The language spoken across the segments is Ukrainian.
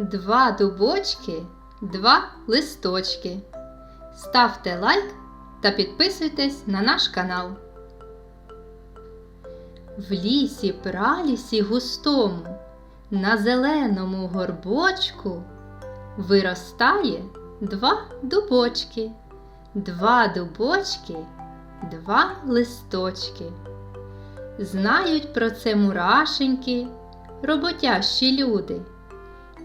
Два дубочки, два листочки. Ставте лайк та підписуйтесь на наш канал. В лісі пралісі густому, на зеленому горбочку виростає два дубочки, два дубочки, два листочки. Знають про це мурашеньки, роботящі люди.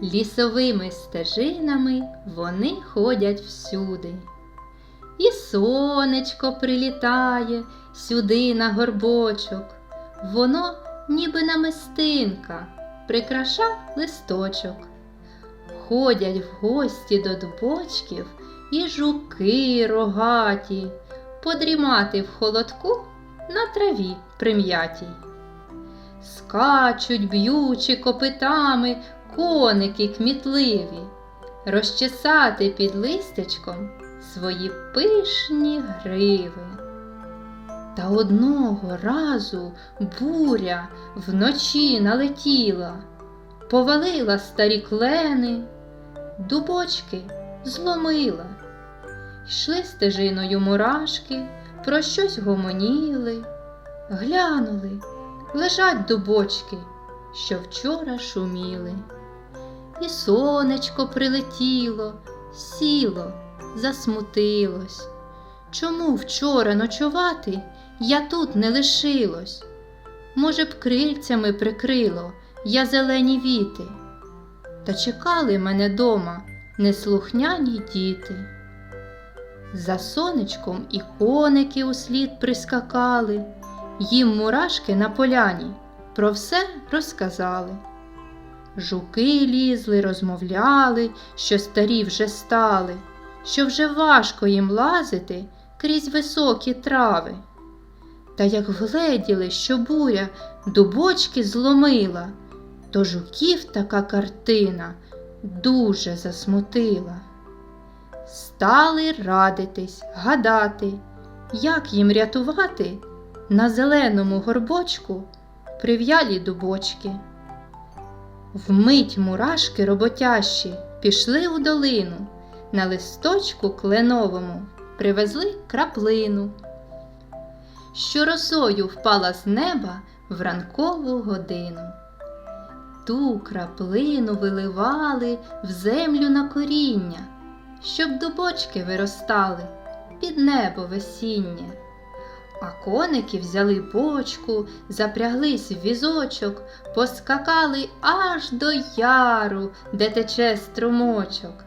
Лісовими стежинами вони ходять всюди. І сонечко прилітає сюди на горбочок. Воно, ніби намистинка, прикраша листочок. Ходять в гості до дубочків і жуки рогаті, подрімати в холодку на траві прим'ятій. Скачуть, б'ючи копитами коники кмітливі, розчесати під листячком свої пишні гриви. Та одного разу буря вночі налетіла, повалила старі клени, дубочки зломила. Йшли стежиною мурашки, про щось гомоніли, глянули, лежать дубочки, що вчора шуміли. І сонечко прилетіло, сіло, засмутилось. Чому вчора ночувати я тут не лишилось? Може б, крильцями прикрило я зелені віти, та чекали мене дома неслухняні діти. За сонечком і коники услід прискакали, їм мурашки на поляні про все розказали. Жуки лізли, розмовляли, що старі вже стали, що вже важко їм лазити крізь високі трави. Та як вгледіли, що буря дубочки зломила, то жуків така картина дуже засмутила. Стали радитись, гадати, як їм рятувати на зеленому горбочку прив'ялі дубочки. Вмить мурашки роботящі пішли у долину, на листочку кленовому привезли краплину, що росою впала з неба в ранкову годину. Ту краплину виливали в землю на коріння, щоб дубочки виростали під небо весіннє. А коники взяли бочку, запряглись в візочок, поскакали аж до яру, де тече струмочок.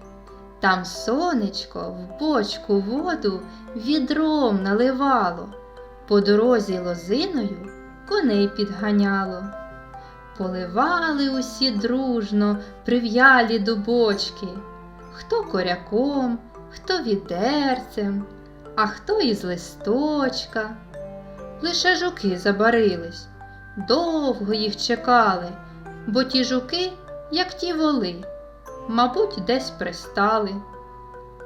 Там сонечко в бочку воду відром наливало, по дорозі лозиною коней підганяло. Поливали усі дружно прив'ялі дубочки, хто коряком, хто відерцем, а хто із листочка. Лише жуки забарились, довго їх чекали, бо ті жуки, як ті воли, мабуть, десь пристали.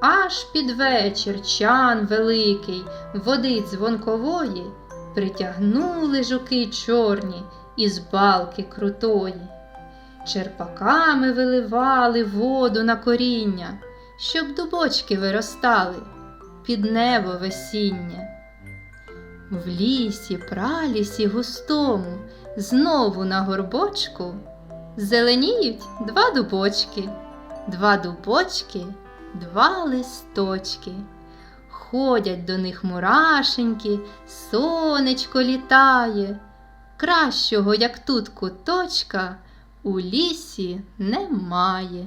Аж під вечір чан великий, води дзвонкової, притягнули жуки чорні із балки крутої. Черпаками виливали воду на коріння, щоб дубочки виростали під небо весіння. В лісі, пралісі густому, знову на горбочку зеленіють два дубочки, два дубочки, два листочки. Ходять до них мурашеньки, сонечко літає. Кращого, як тут куточка, у лісі немає.